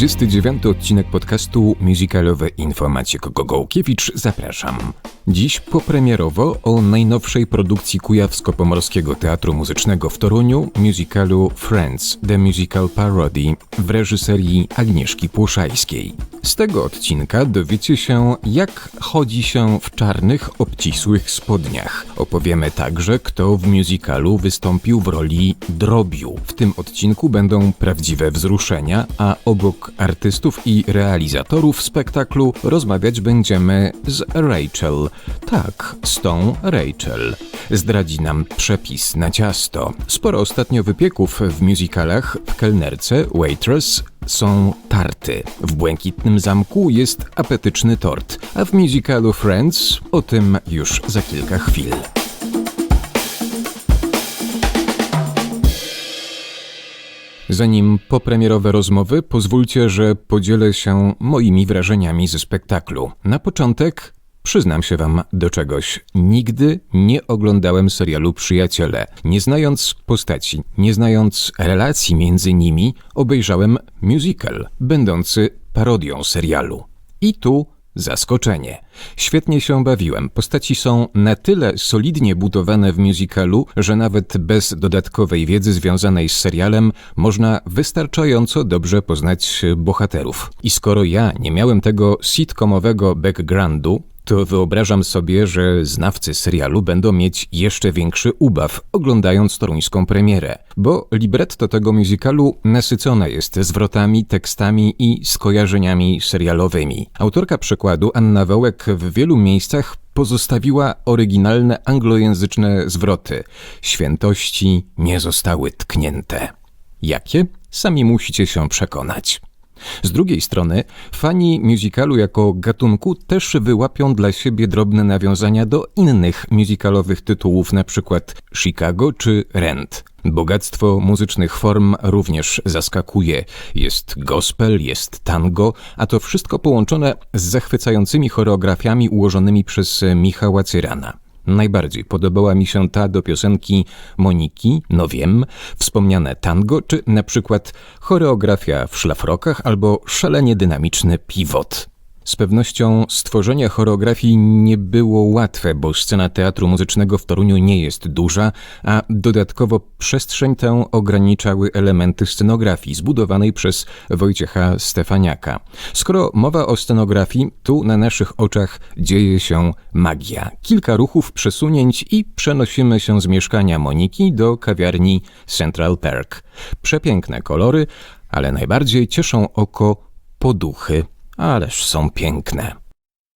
29 odcinek podcastu Musicalowe Informacje Kogo Gołkiewicz. Zapraszam. Dziś popremierowo o najnowszej produkcji Kujawsko-Pomorskiego Teatru Muzycznego w Toruniu, musicalu Friends, The Musical Parody w reżyserii Agnieszki Płoszajskiej. Z tego odcinka dowiecie się, jak chodzi się w czarnych, obcisłych spodniach. Opowiemy także, kto w musicalu wystąpił w roli drobiu. W tym odcinku będą prawdziwe wzruszenia, a obok artystów i realizatorów spektaklu rozmawiać będziemy z Rachel. Tak, z tą Rachel. Zdradzi nam przepis na ciasto. Sporo ostatnio wypieków w musicalach w kelnerce Waitress są tarty. W Błękitnym Zamku jest apetyczny tort, a w musicalu Friends o tym już za kilka chwil. Zanim popremierowe rozmowy, pozwólcie, że podzielę się moimi wrażeniami ze spektaklu. Na początek Przyznam się wam do czegoś. Nigdy nie oglądałem serialu Przyjaciele. Nie znając postaci, nie znając relacji między nimi, obejrzałem musical, będący parodią serialu. I tu zaskoczenie. Świetnie się bawiłem. Postaci są na tyle solidnie budowane w musicalu, że nawet bez dodatkowej wiedzy związanej z serialem można wystarczająco dobrze poznać bohaterów. I skoro ja nie miałem tego sitcomowego backgroundu, to wyobrażam sobie, że znawcy serialu będą mieć jeszcze większy ubaw oglądając toruńską premierę, bo libretto tego musicalu nasycone jest zwrotami, tekstami i skojarzeniami serialowymi. Autorka przykładu Anna Wołek w wielu miejscach pozostawiła oryginalne anglojęzyczne zwroty. Świętości nie zostały tknięte. Jakie? Sami musicie się przekonać. Z drugiej strony, fani musicalu jako gatunku też wyłapią dla siebie drobne nawiązania do innych musicalowych tytułów, np. Chicago czy Rent. Bogactwo muzycznych form również zaskakuje. Jest gospel, jest tango, a to wszystko połączone z zachwycającymi choreografiami ułożonymi przez Michała Cyrana. Najbardziej podobała mi się ta do piosenki Moniki, no wiem, wspomniane tango, czy na przykład choreografia w szlafrokach albo szalenie dynamiczny pivot. Z pewnością stworzenie choreografii nie było łatwe, bo scena teatru muzycznego w Toruniu nie jest duża, a dodatkowo przestrzeń tę ograniczały elementy scenografii zbudowanej przez Wojciecha Stefaniaka. Skoro mowa o scenografii, tu na naszych oczach dzieje się magia. Kilka ruchów, przesunięć i przenosimy się z mieszkania Moniki do kawiarni Central Park. Przepiękne kolory, ale najbardziej cieszą oko poduchy ależ są piękne.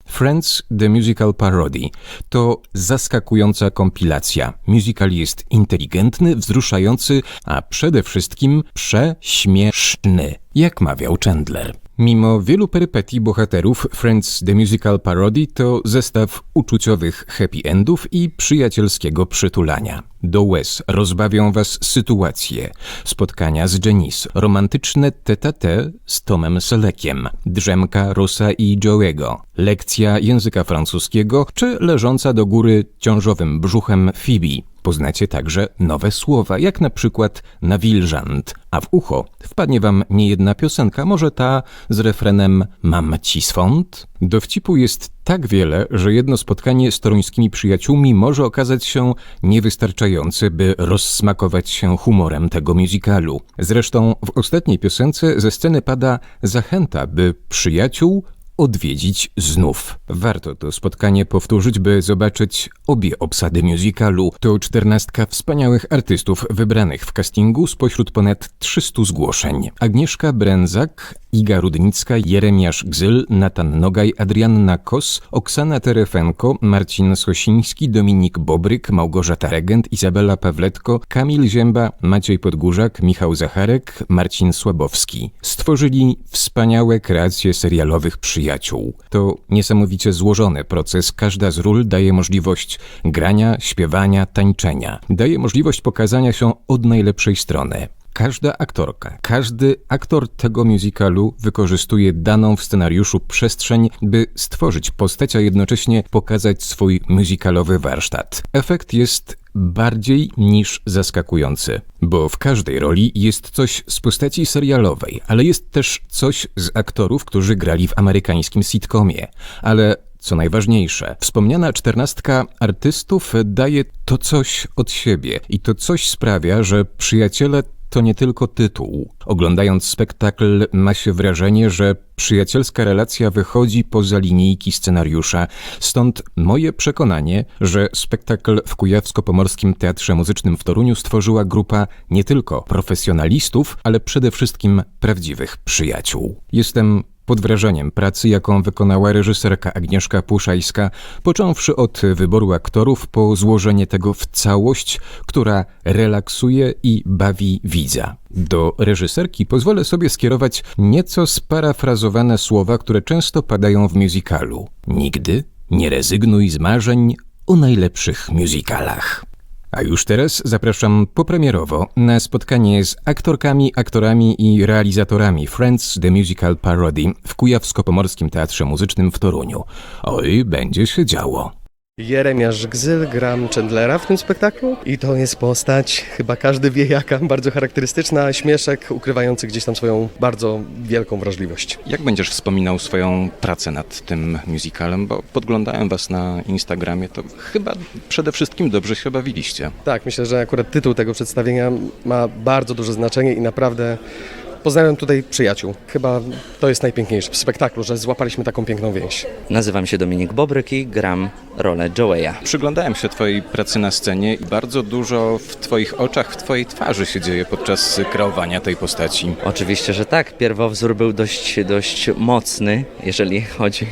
Friends The Musical Parody to zaskakująca kompilacja. Musical jest inteligentny, wzruszający, a przede wszystkim prześmieszny, jak mawiał Chandler. Mimo wielu perypetii bohaterów, Friends The Musical Parody to zestaw uczuciowych happy endów i przyjacielskiego przytulania. Do łez rozbawią was sytuacje, spotkania z Janice, romantyczne tete z Tomem Selekiem, drzemka Rosa i Joe'ego, lekcja języka francuskiego czy leżąca do góry ciążowym brzuchem Phoebe. Poznacie także nowe słowa, jak na przykład nawilżant, a w ucho wpadnie wam niejedna piosenka, może ta z refrenem Mam ci swąd? Dowcipu jest tak wiele, że jedno spotkanie z toruńskimi przyjaciółmi może okazać się niewystarczające, by rozsmakować się humorem tego musicalu. Zresztą w ostatniej piosence ze sceny pada zachęta, by przyjaciół odwiedzić znów. Warto to spotkanie powtórzyć, by zobaczyć obie obsady musicalu. To czternastka wspaniałych artystów wybranych w castingu spośród ponad 300 zgłoszeń. Agnieszka Bręzak, Iga Rudnicka, Jeremiasz Gzyl, Natan Nogaj, Adrianna Kos, Oksana Terefenko, Marcin Sosiński, Dominik Bobryk, Małgorzata Regent, Izabela Pawletko, Kamil Zięba, Maciej Podgórzak, Michał Zacharek, Marcin Słabowski. Stworzyli wspaniałe kreacje serialowych przyjaciół. To niesamowicie złożony proces. Każda z ról daje możliwość grania, śpiewania, tańczenia. Daje możliwość pokazania się od najlepszej strony. Każda aktorka, każdy aktor tego musicalu wykorzystuje daną w scenariuszu przestrzeń, by stworzyć postać, a jednocześnie pokazać swój musicalowy warsztat. Efekt jest bardziej niż zaskakujący, bo w każdej roli jest coś z postaci serialowej, ale jest też coś z aktorów, którzy grali w amerykańskim sitcomie. Ale co najważniejsze, wspomniana czternastka artystów daje to coś od siebie i to coś sprawia, że przyjaciele to nie tylko tytuł. Oglądając spektakl ma się wrażenie, że przyjacielska relacja wychodzi poza linijki scenariusza, stąd moje przekonanie, że spektakl w Kujawsko-Pomorskim Teatrze Muzycznym w Toruniu stworzyła grupa nie tylko profesjonalistów, ale przede wszystkim prawdziwych przyjaciół. Jestem pod wrażeniem pracy, jaką wykonała reżyserka Agnieszka Puszajska, począwszy od wyboru aktorów po złożenie tego w całość, która relaksuje i bawi widza. Do reżyserki pozwolę sobie skierować nieco sparafrazowane słowa, które często padają w musicalu. Nigdy nie rezygnuj z marzeń o najlepszych musicalach. A już teraz zapraszam popremierowo na spotkanie z aktorkami, aktorami i realizatorami Friends The Musical Parody w Kujawsko-Pomorskim Teatrze Muzycznym w Toruniu. Oj, będzie się działo. Jeremiasz Gzyl, gram Chandlera w tym spektaklu i to jest postać, chyba każdy wie jaka, bardzo charakterystyczna, śmieszek ukrywający gdzieś tam swoją bardzo wielką wrażliwość. Jak będziesz wspominał swoją pracę nad tym musicalem? Bo podglądałem was na Instagramie, to chyba przede wszystkim dobrze się bawiliście. Tak, myślę, że akurat tytuł tego przedstawienia ma bardzo duże znaczenie i naprawdę poznałem tutaj przyjaciół. Chyba to jest najpiękniejsze w spektaklu, że złapaliśmy taką piękną więź. Nazywam się Dominik Bobryk i gram rolę Joeya. Przyglądałem się Twojej pracy na scenie i bardzo dużo w Twoich oczach, w Twojej twarzy się dzieje podczas kreowania tej postaci. Oczywiście, że tak. Pierwowzór był dość, dość mocny, jeżeli chodzi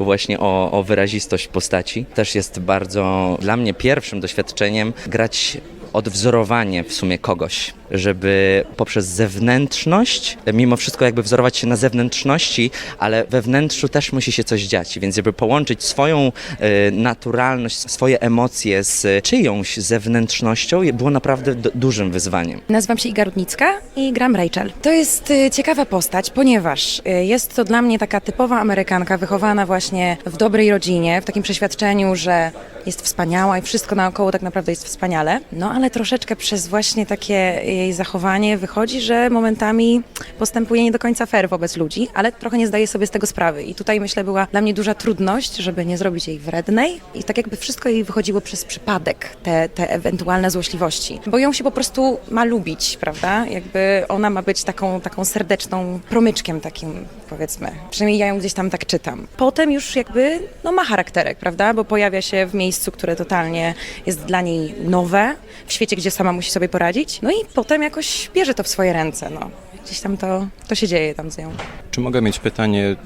właśnie o, o wyrazistość postaci. Też jest bardzo dla mnie pierwszym doświadczeniem grać odwzorowanie w sumie kogoś, żeby poprzez zewnętrzność, mimo wszystko jakby wzorować się na zewnętrzności, ale we wnętrzu też musi się coś dziać, więc żeby połączyć swoją e, naturalność, swoje emocje z czyjąś zewnętrznością było naprawdę dużym wyzwaniem. Nazywam się Iga Rudnicka i gram Rachel. To jest y, ciekawa postać, ponieważ y, jest to dla mnie taka typowa Amerykanka, wychowana właśnie w dobrej rodzinie, w takim przeświadczeniu, że jest wspaniała i wszystko naokoło tak naprawdę jest wspaniale. No ale troszeczkę przez właśnie takie jej zachowanie wychodzi, że momentami postępuje nie do końca fair wobec ludzi, ale trochę nie zdaje sobie z tego sprawy. I tutaj myślę była dla mnie duża trudność, żeby nie zrobić jej wrednej i tak jakby wszystko jej wychodziło przez przypadek, te, te ewentualne złośliwości. Bo ją się po prostu ma lubić, prawda? Jakby ona ma być taką, taką serdeczną promyczkiem takim, powiedzmy. Przynajmniej ja ją gdzieś tam tak czytam. Potem już jakby, no ma charakterek, prawda? Bo pojawia się w miejscu, które totalnie jest dla niej nowe, w świecie, gdzie sama musi sobie poradzić. No i potem jakoś bierze to w swoje ręce, no. Gdzieś tam to, to się dzieje tam z nią. Czy mogę mieć pytanie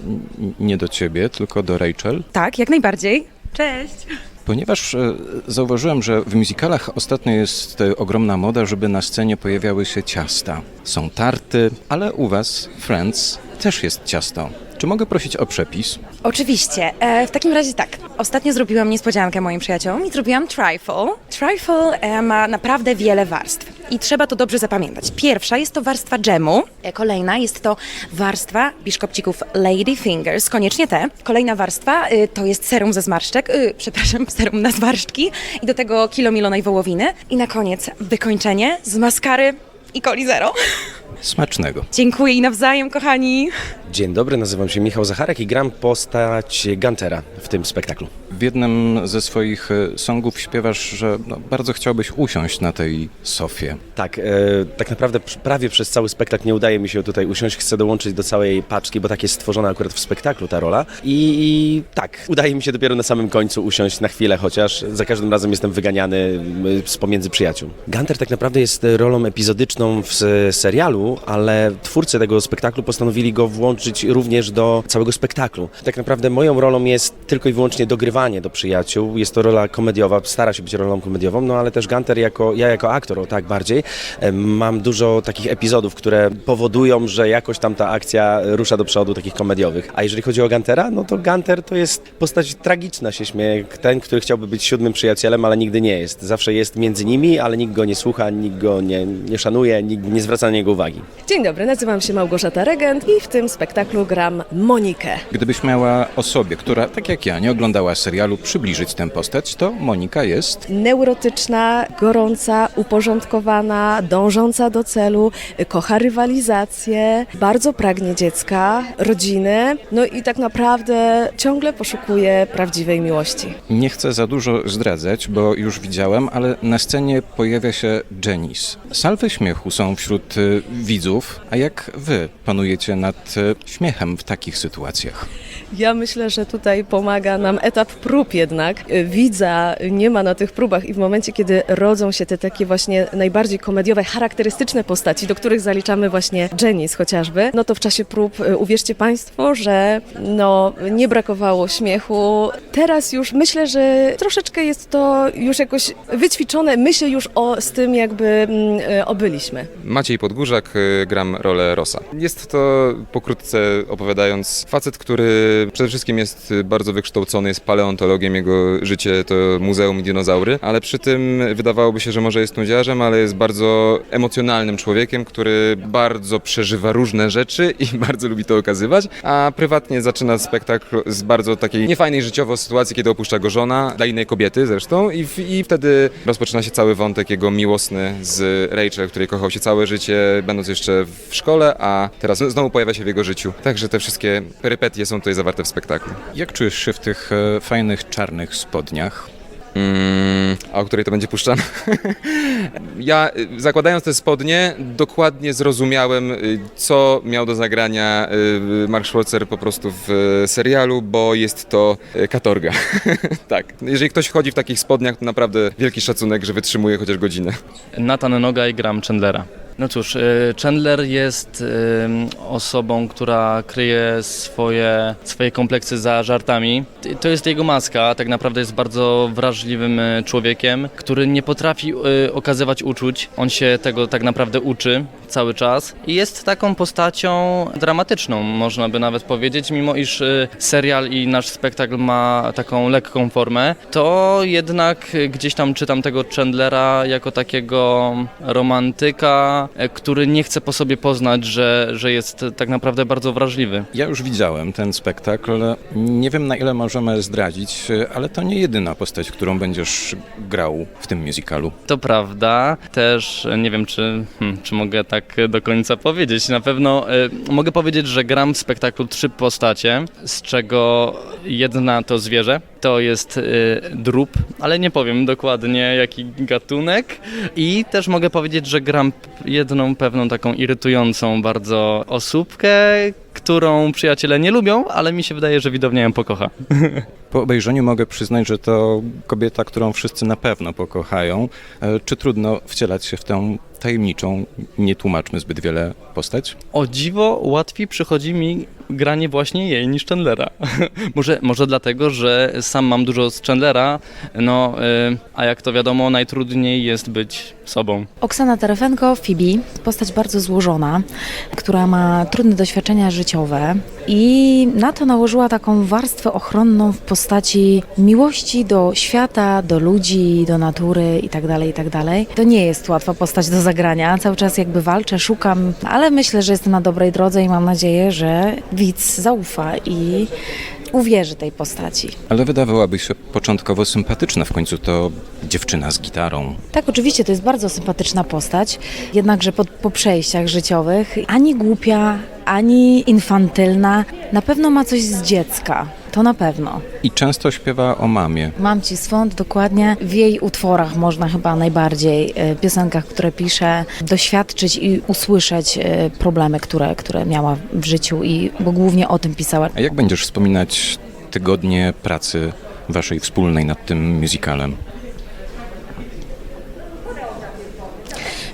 nie do Ciebie, tylko do Rachel? Tak, jak najbardziej. Cześć! Ponieważ e, zauważyłem, że w musicalach ostatnio jest e, ogromna moda, żeby na scenie pojawiały się ciasta. Są tarty, ale u Was, Friends, też jest ciasto. Czy mogę prosić o przepis? Oczywiście. E, w takim razie tak. Ostatnio zrobiłam niespodziankę moim przyjaciołom i zrobiłam trifle. Trifle e, ma naprawdę wiele warstw i trzeba to dobrze zapamiętać. Pierwsza jest to warstwa dżemu, e, kolejna jest to warstwa biszkopcików Lady Fingers, koniecznie te. Kolejna warstwa e, to jest serum ze zmarszczek, e, przepraszam, serum na zmarszczki i do tego kilo milonej wołowiny. I na koniec wykończenie z maskary i coli zero. Smacznego. Dziękuję i nawzajem, kochani. Dzień dobry, nazywam się Michał Zacharek i gram postać Guntera w tym spektaklu. W jednym ze swoich e, songów śpiewasz, że no, bardzo chciałbyś usiąść na tej sofie. Tak, e, tak naprawdę pr- prawie przez cały spektakl nie udaje mi się tutaj usiąść, chcę dołączyć do całej paczki, bo tak jest stworzona akurat w spektaklu ta rola. I, tak, udaje mi się dopiero na samym końcu usiąść na chwilę, chociaż za każdym razem jestem wyganiany m, z pomiędzy przyjaciół. Gunter tak naprawdę jest rolą epizodyczną w serialu, ale twórcy tego spektaklu postanowili go włączyć również do całego spektaklu. Tak naprawdę moją rolą jest tylko i wyłącznie dogrywanie do przyjaciół. Jest to rola komediowa, stara się być rolą komediową, no ale też Gunter jako, ja jako aktor, o tak bardziej, mam dużo takich epizodów, które powodują, że jakoś tam ta akcja rusza do przodu, takich komediowych. A jeżeli chodzi o Guntera, no to Gunter to jest postać tragiczna, się śmieje. Ten, który chciałby być siódmym przyjacielem, ale nigdy nie jest. Zawsze jest między nimi, ale nikt go nie słucha, nikt go nie, nie szanuje, nikt nie zwraca na niego uwagi. Dzień dobry, nazywam się Małgorzata Regent i w tym spektaklu gram Monikę. Gdybyś miała osobie, która, tak jak ja, nie oglądała serialu, przybliżyć tę postać, to Monika jest Neurotyczna, gorąca, uporządkowana, dążąca do celu, kocha rywalizację, bardzo pragnie dziecka, rodziny, no i tak naprawdę ciągle poszukuje prawdziwej miłości. Nie chcę za dużo zdradzać, bo już widziałem, ale na scenie pojawia się Janice. Salwy śmiechu są wśród y, widzów, a jak wy panujecie nad y, śmiechem w takich sytuacjach? Ja myślę, że tutaj pomaga nam etap prób jednak. Widza nie ma na tych próbach i w momencie, kiedy rodzą się te takie właśnie najbardziej komediowe, charakterystyczne postaci, do których zaliczamy właśnie Janice chociażby, no to w czasie prób y, uwierzcie Państwo, że no nie brakowało śmiechu. Teraz już myślę, że troszeczkę jest to już jakoś wyćwiczone. My się już o, z tym jakby mm, y, obyliśmy. Maciej Podgórzak, y, gram rolę Rosa. Jest to, pokrótce opowiadając, facet, który przede wszystkim jest y, bardzo wykształcony, jest paleontologiem, jego życie to muzeum i dinozaury, ale przy tym wydawałoby się, że może jest nudziarzem, ale jest bardzo emocjonalnym człowiekiem, który bardzo przeżywa różne rzeczy i bardzo lubi to okazywać, a prywatnie zaczyna spektakl z bardzo takiej niefajnej życiowo sytuacji, kiedy opuszcza go żona, dla innej kobiety zresztą i, i wtedy rozpoczyna się cały wątek jego miłosny z Rachel, której kochał się całe życie, będąc jeszcze w szkole, a teraz znowu pojawia się w jego życiu. Także te wszystkie perypetie są tutaj zawarte w spektaklu. Jak czujesz się w tych e, fajnych czarnych spodniach? Mm, a o której to będzie puszczane? ja, y, zakładając te spodnie, dokładnie zrozumiałem, y, co miał do zagrania y, Mark Schwarzer po prostu w serialu, bo jest to katorga. tak. Jeżeli ktoś chodzi w takich spodniach, to naprawdę wielki szacunek, że wytrzymuje chociaż godzinę. Nathan Noga i gram Chandlera. No cóż, y, Chandler jest ym, osobą, która kryje swoje, swoje kompleksy za żartami. To jest jego maska, tak naprawdę jest bardzo wrażliwym y, człowiekiem, który nie potrafi okazywać uczuć. On się tego tak naprawdę uczy cały czas i jest taką postacią dramatyczną, można by nawet powiedzieć, mimo iż y, serial i nasz spektakl ma taką lekką formę, to jednak gdzieś tam czytam tego Chandlera jako takiego romantyka, e, który nie chce po sobie poznać, że, że jest tak naprawdę bardzo wrażliwy. Ja już widziałem ten spektakl. Nie wiem na ile możemy zdradzić, ale to nie jedyna postać, którą będziesz grał w tym musicalu. To prawda, też e, nie wiem, czy, hmm, czy mogę tak do końca powiedzieć. Na pewno e, mogę powiedzieć, że gram w spektaklu trzy postacie, z czego jedna to zwierzę, to jest e, drób, ale nie powiem dokładnie jaki gatunek. I też mogę powiedzieć, że gram jedną pewną taką irytującą bardzo osóbkę, którą przyjaciele nie lubią, ale mi się wydaje, że widownia ją pokocha. Po obejrzeniu mogę przyznać, że to kobieta, którą wszyscy na pewno pokochają. E, Czy trudno wcielać się w tę tajemniczą, nie tłumaczmy zbyt wiele postać? O dziwo łatwiej przychodzi mi granie właśnie jej niż Chandlera. może, może dlatego, że sam mam dużo z Chandlera, no y, a jak to wiadomo, najtrudniej jest być sobą. Oksana Terefenko, Phoebe, postać bardzo złożona, która ma trudne doświadczenia życiowe i na to nałożyła taką warstwę ochronną w postaci miłości do świata, do ludzi, do natury itd., itd. To nie jest łatwa postać do zagrania, cały czas jakby walczę, szukam, ale myślę, że jestem na dobrej drodze i mam nadzieję, że widz zaufa i uwierzy tej postaci. Ale wydawałaby się początkowo sympatyczna, w końcu to dziewczyna z gitarą. Tak, oczywiście, to jest bardzo sympatyczna postać, jednakże po, po przejściach życiowych ani głupia, ani infantylna, na pewno ma coś z dziecka. To na pewno. I często śpiewa o mamie. Mam ci swąd dokładnie w jej utworach można chyba najbardziej, e, piosenkach, które pisze, doświadczyć i usłyszeć e, problemy, które, które miała w życiu i bo głównie o tym pisała. A jak będziesz wspominać tygodnie pracy waszej wspólnej nad tym musicalem?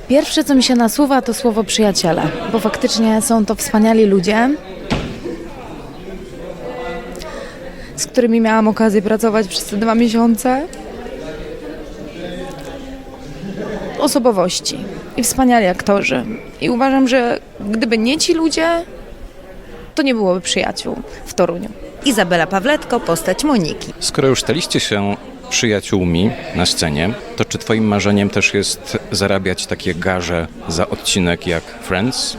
Pierwsze, co mi się nasuwa, to słowo przyjaciele, bo faktycznie są to wspaniali ludzie, z którymi miałam okazję pracować przez te dwa miesiące. Osobowości i wspaniali aktorzy. I uważam, że gdyby nie ci ludzie, to nie byłoby przyjaciół w Toruniu. Izabela Pawletko, postać Moniki. Skoro już staliście się przyjaciółmi na scenie, to czy twoim marzeniem też jest zarabiać takie garze za odcinek jak Friends?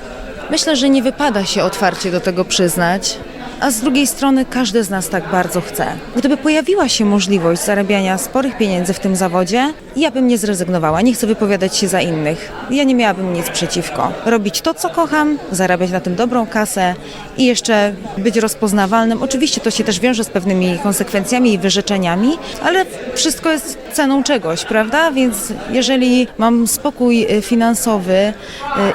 Myślę, że nie wypada się otwarcie do tego przyznać, a z drugiej strony każdy z nas tak bardzo chce. Gdyby pojawiła się możliwość zarabiania sporych pieniędzy w tym zawodzie, ja bym nie zrezygnowała, nie chcę wypowiadać się za innych. Ja nie miałabym nic przeciwko. Robić to, co kocham, zarabiać na tym dobrą kasę i jeszcze być rozpoznawalnym. Oczywiście to się też wiąże z pewnymi konsekwencjami i wyrzeczeniami, ale wszystko jest ceną czegoś, prawda? Więc jeżeli mam spokój y, finansowy y,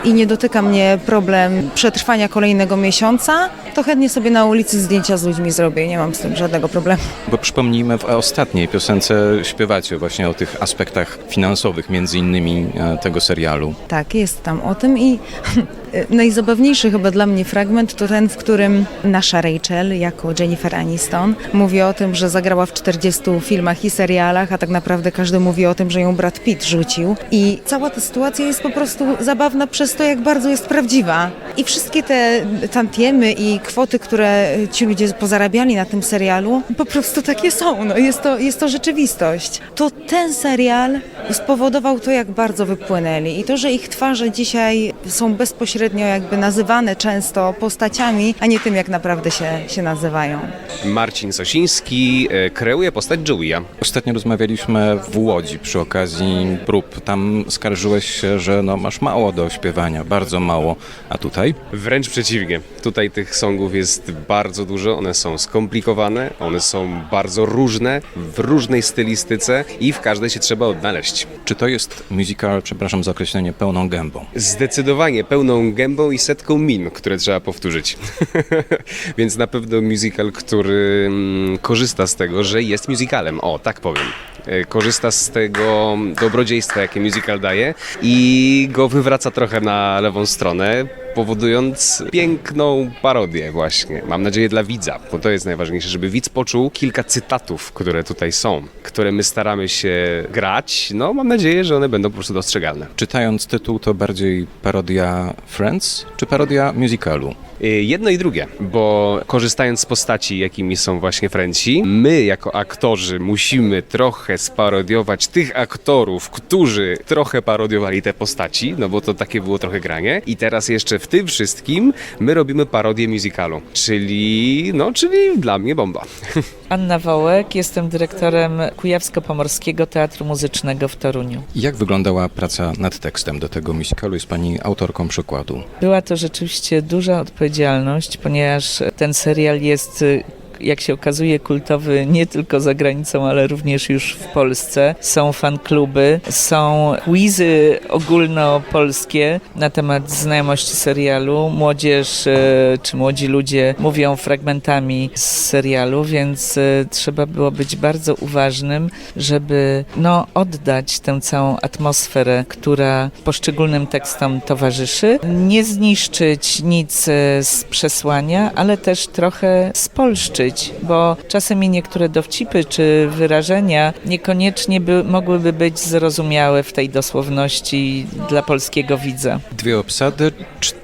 i nie dotyka mnie problem przetrwania kolejnego miesiąca, to chętnie sobie na ulicy zdjęcia z ludźmi zrobię. Nie mam z tym żadnego problemu. Bo przypomnijmy, w ostatniej piosence śpiewacie właśnie o tych aspektach finansowych, między innymi e, tego serialu. Tak, jest tam o tym i najzabawniejszy chyba dla mnie fragment to ten, w którym nasza Rachel jako Jennifer Aniston mówi o tym, że zagrała w 40 filmach i serialach, a tak naprawdę każdy mówi o tym, że ją Brad Pitt rzucił i cała ta sytuacja jest po prostu zabawna przez to, jak bardzo jest prawdziwa. I wszystkie te tantiemy i kwoty, które ci ludzie pozarabiali na tym serialu, po prostu takie są. No, jest, to, jest to rzeczywistość. To ten serial spowodował to, jak bardzo wypłynęli i to, że ich twarze dzisiaj są bezpośrednio jakby nazywane często postaciami, a nie tym, jak naprawdę się, się nazywają. Marcin Sosiński e, kreuje postać Joey'a. Ostatnio rozmawialiśmy w Łodzi przy okazji prób. Tam skarżyłeś się, że no, masz mało do śpiewania, bardzo mało. A tutaj? Wręcz przeciwnie. Tutaj tych songów jest bardzo dużo, one są skomplikowane, one są bardzo różne, w różnej stylistyce i w każdej się trzeba odnaleźć. Czy to jest musical, przepraszam za określenie, pełną gębą? Zdecydowanie pełną gębą i setką min, które trzeba powtórzyć. Więc na pewno musical, który mm, korzysta z tego, że jest musicalem. O, tak powiem. E, Korzysta z tego dobrodziejstwa, jakie musical daje i go wywraca trochę na lewą stronę, powodując piękną parodię właśnie. Mam nadzieję dla widza, bo to jest najważniejsze, żeby widz poczuł kilka cytatów, które tutaj są, które my staramy się grać. No, mam nadzieję, że one będą po prostu dostrzegalne. Czytając tytuł, to bardziej parodia Friends, czy parodia musicalu? Y, Jedno i drugie, bo korzystając z postaci, jakimi są właśnie Frenci, my jako aktorzy musimy trochę sparodiować tych aktorów, którzy trochę parodiowali te postaci, no bo to takie było trochę granie. I teraz jeszcze w tym wszystkim my robimy parodię musicalu, czyli, no, czyli dla mnie bomba. Anna Wołek, jestem dyrektorem Kujawsko-Pomorskiego Teatru Muzycznego w Toruniu. Jak wyglądała praca nad tekstem do tego musicalu? Jest pani autorką przykładu. Była to rzeczywiście duża odpowiedzialność, ponieważ ten serial jest jak się okazuje, kultowy nie tylko za granicą, ale również już w Polsce. Są fankluby, są quizy ogólnopolskie na temat znajomości serialu. Młodzież e, czy młodzi ludzie mówią fragmentami z serialu, więc e, trzeba było być bardzo uważnym, żeby no, oddać tę całą atmosferę, która poszczególnym tekstom towarzyszy. Nie zniszczyć nic e, z przesłania, ale też trochę spolszczyć bo czasami niektóre dowcipy czy wyrażenia niekoniecznie by, mogłyby być zrozumiałe w tej dosłowności dla polskiego widza. Dwie obsady,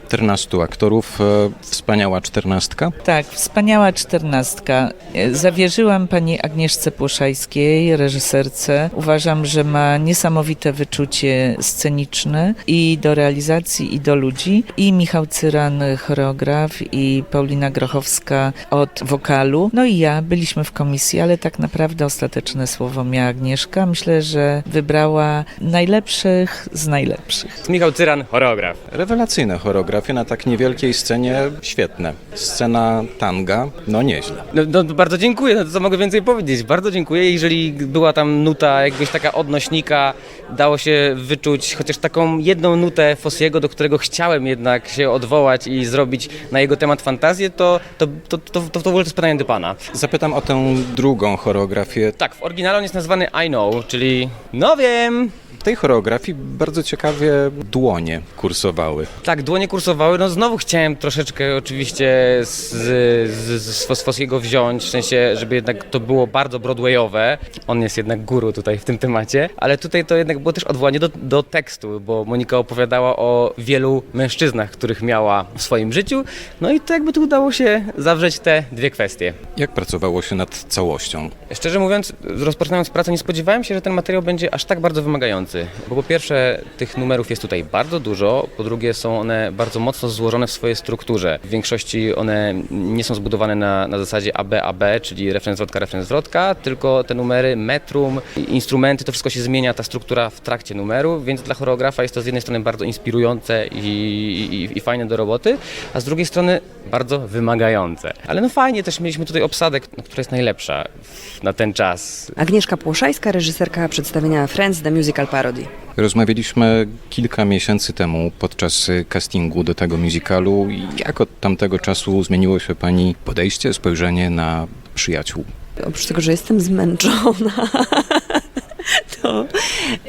14 aktorów, e, wspaniała czternastka. Tak, wspaniała czternastka. E, Zawierzyłam pani Agnieszce Płoszajskiej, reżyserce. Uważam, że ma niesamowite wyczucie sceniczne i do realizacji, i do ludzi. I Michał Cyran, choreograf, i Paulina Grochowska od wokalu. No i ja byliśmy w komisji, ale tak naprawdę ostateczne słowo miała Agnieszka. Myślę, że wybrała najlepszych z najlepszych. Michał Cyran, choreograf. Rewelacyjne choreografie na tak niewielkiej scenie, świetne. Scena tanga, no nieźle. No, no, bardzo dziękuję, no to co mogę więcej powiedzieć. Bardzo dziękuję. Jeżeli była tam nuta, jakbyś taka odnośnika, dało się wyczuć chociaż taką jedną nutę Fossiego, do którego chciałem jednak się odwołać i zrobić na jego temat fantazję, to to, to, to, to, to, to jest pytanie do pana. Zapytam o tę drugą choreografię. Tak, w oryginale on jest nazwany I Know, czyli no wiem. Tej choreografii bardzo ciekawie dłonie kursowały. Tak, dłonie kursowały. No znowu chciałem troszeczkę oczywiście z, z, z Fos- Fossiego wziąć, w sensie, żeby jednak to było bardzo broadwayowe. On jest jednak guru tutaj w tym temacie, ale tutaj to jednak było też odwołanie do, do tekstu, bo Monika opowiadała o wielu mężczyznach, których miała w swoim życiu. No i to jakby tu udało się zawrzeć te dwie kwestie. Jak pracowało się nad całością? Szczerze mówiąc, rozpoczynając pracę, nie spodziewałem się, że ten materiał będzie aż tak bardzo wymagający. Bo po pierwsze, tych numerów jest tutaj bardzo dużo, po drugie, są one bardzo mocno złożone w swojej strukturze. W większości one nie są zbudowane na, na zasadzie AB, AB, czyli refren zwrotka, refren zwrotka, tylko te numery, metrum, instrumenty, to wszystko się zmienia, ta struktura w trakcie numeru, więc dla choreografa jest to z jednej strony bardzo inspirujące i, i, i fajne do roboty, a z drugiej strony bardzo wymagające. Ale no fajnie też mieliśmy tutaj obsadę, no, która jest najlepsza na ten czas. Agnieszka Płoszajska, reżyserka przedstawienia Friends The Musical Parody. Rozmawialiśmy kilka miesięcy temu podczas y, castingu do tego musicalu. Jak od tamtego czasu zmieniło się Pani podejście, spojrzenie na przyjaciół? Oprócz tego, że jestem zmęczona, to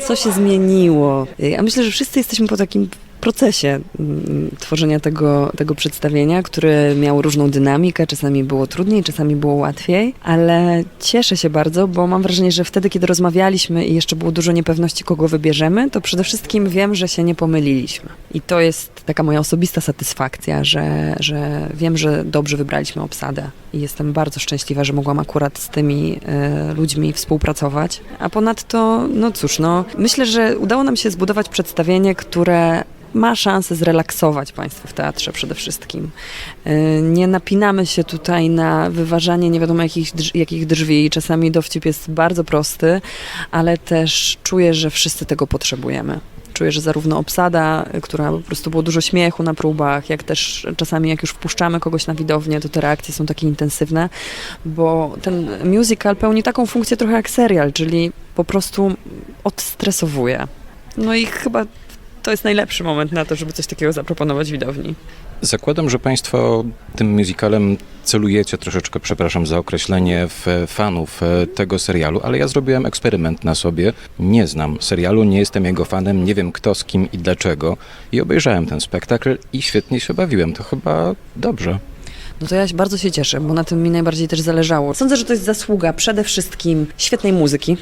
co się zmieniło? Ja myślę, że wszyscy jesteśmy po takim procesie mm, tworzenia tego, tego przedstawienia, które miało różną dynamikę, czasami było trudniej, czasami było łatwiej, ale cieszę się bardzo, bo mam wrażenie, że wtedy, kiedy rozmawialiśmy i jeszcze było dużo niepewności, kogo wybierzemy, to przede wszystkim wiem, że się nie pomyliliśmy. I to jest taka moja osobista satysfakcja, że, że wiem, że dobrze wybraliśmy obsadę i jestem bardzo szczęśliwa, że mogłam akurat z tymi e, ludźmi współpracować. A ponadto, no cóż, no, myślę, że udało nam się zbudować przedstawienie, które ma szansę zrelaksować Państwa w teatrze przede wszystkim. E, Nie napinamy się tutaj na wyważanie nie wiadomo jakich, jakich drzwi. Czasami dowcip jest bardzo prosty, ale też czuję, że wszyscy tego potrzebujemy. Czuję, że zarówno obsada, y, która po prostu było dużo śmiechu na próbach, jak też czasami jak już wpuszczamy kogoś na widownię, to te reakcje są takie intensywne, bo ten musical pełni taką funkcję trochę jak serial, czyli po prostu odstresowuje. No i chyba to jest najlepszy moment na to, żeby coś takiego zaproponować widowni. Zakładam, że Państwo tym musicalem celujecie troszeczkę, przepraszam za określenie, w fanów e, tego serialu, ale ja zrobiłem eksperyment na sobie. Nie znam serialu, nie jestem jego fanem, nie wiem kto, z kim i dlaczego. I obejrzałem ten spektakl i świetnie się bawiłem. To chyba dobrze. No to ja się bardzo się cieszę, bo na tym mi najbardziej też zależało. Sądzę, że to jest zasługa przede wszystkim świetnej muzyki.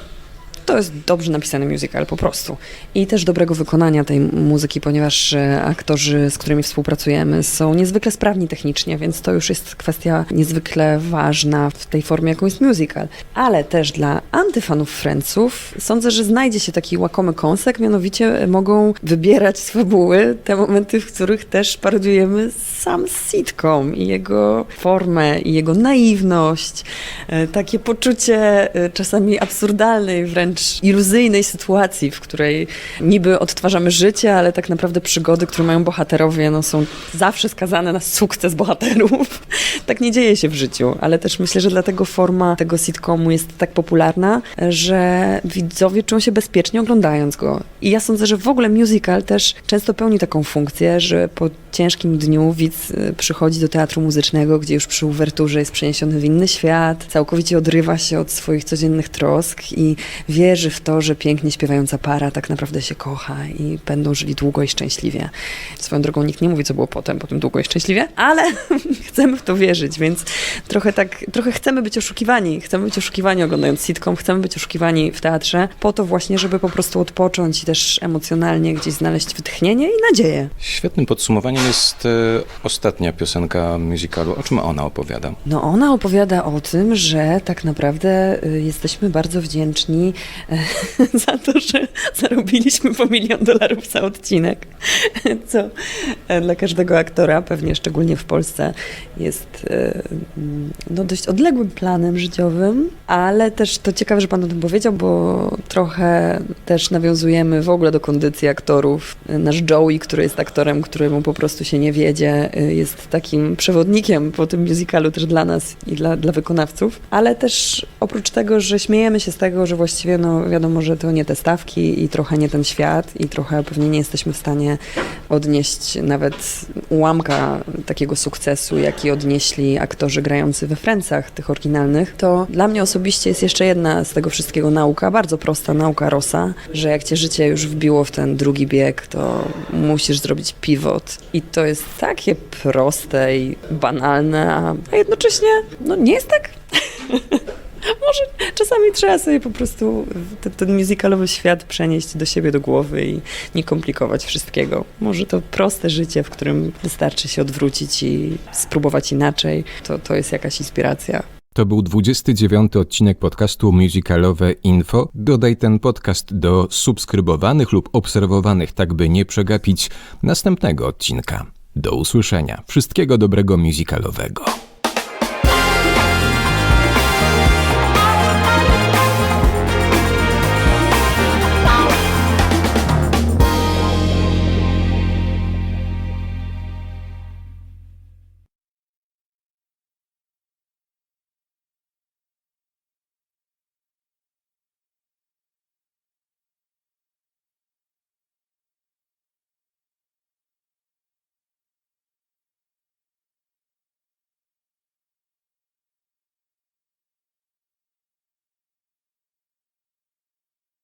To jest dobrze napisany musical po prostu. I też dobrego wykonania tej muzyki, ponieważ e, aktorzy, z którymi współpracujemy, są niezwykle sprawni technicznie, więc to już jest kwestia niezwykle ważna w tej formie, jaką jest musical. Ale też dla antyfanów Friendsów sądzę, że znajdzie się taki łakomy kąsek, mianowicie mogą wybierać z fabuły te momenty, w których też parodiujemy sam sitcom i jego formę, i jego naiwność, e, takie poczucie e, czasami absurdalnej, wręcz iluzyjnej sytuacji, w której niby odtwarzamy życie, ale tak naprawdę przygody, które mają bohaterowie, no, są zawsze skazane na sukces bohaterów. tak nie dzieje się w życiu, ale też myślę, że dlatego forma tego sitcomu jest tak popularna, że widzowie czują się bezpiecznie oglądając go. I ja sądzę, że w ogóle musical też często pełni taką funkcję, że po ciężkim dniu widz y, przychodzi do teatru muzycznego, gdzie już przy uwerturze jest przeniesiony w inny świat, całkowicie odrywa się od swoich codziennych trosk i wierzy w to, że pięknie śpiewająca para tak naprawdę się kocha i będą żyli długo i szczęśliwie. Swoją drogą nikt nie mówi, co było potem, potem długo i szczęśliwie, ale chcemy w to wierzyć, więc trochę tak, trochę chcemy być oszukiwani, chcemy być oszukiwani oglądając sitcom, chcemy być oszukiwani w teatrze, po to właśnie, żeby po prostu odpocząć i też emocjonalnie gdzieś znaleźć wytchnienie i nadzieję. Świetnym podsumowaniem jest e, ostatnia piosenka musicalu. O czym ona opowiada? No ona opowiada o tym, że tak naprawdę y, jesteśmy bardzo wdzięczni e, za to, że zarobiliśmy po milion dolarów za odcinek, co e, dla każdego aktora, pewnie szczególnie w Polsce, jest e, no, dość odległym planem życiowym, ale też to ciekawe, że Pan o tym powiedział, bo trochę też nawiązujemy w ogóle do kondycji aktorów. Nasz Joey, który jest aktorem, któremu po prostu się nie wiedzie, y, jest takim przewodnikiem po tym musicalu też dla nas i dla, dla wykonawców, ale też oprócz tego, że śmiejemy się z tego, że właściwie no wiadomo, że to nie te stawki i trochę nie ten świat i trochę pewnie nie jesteśmy w stanie odnieść nawet ułamka takiego sukcesu, jaki odnieśli aktorzy grający we Francach, tych oryginalnych, to dla mnie osobiście jest jeszcze jedna z tego wszystkiego nauka, bardzo prosta nauka Rossa, że jak cię życie już wbiło w ten drugi bieg, to musisz zrobić pivot. I to jest takie proste i banalne, a a jednocześnie no nie jest tak może czasami trzeba sobie po prostu ten, ten musicalowy świat przenieść do siebie, do głowy i nie komplikować wszystkiego. Może to proste życie, w którym wystarczy się odwrócić i spróbować inaczej, to, to jest jakaś inspiracja. To był 29 odcinek podcastu Musicalowe Info. Dodaj ten podcast do subskrybowanych lub obserwowanych, tak by nie przegapić następnego odcinka. Do usłyszenia. Wszystkiego dobrego musicalowego.